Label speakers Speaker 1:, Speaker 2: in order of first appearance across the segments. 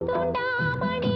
Speaker 1: துண்டாமணி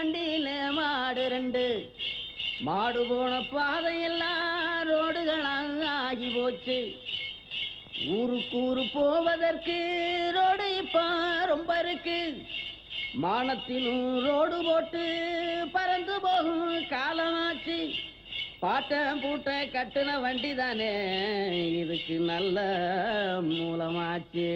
Speaker 2: வண்டியில மாடு ரெண்டு. மாடு போன பாதையெல்லாம் ரோடுகளாம் ஆகி போச்சு ஊருக்கூறு போவதற்கு ரோடு இப்போ ரொம்ப இருக்கு. மானத்திலும் ரோடு போட்டு பறந்து போகும் காலமாச்சு. பாட்ட பூட்ட கட்டுன வண்டி தானே இதுக்கு நல்ல மூலமாச்சு.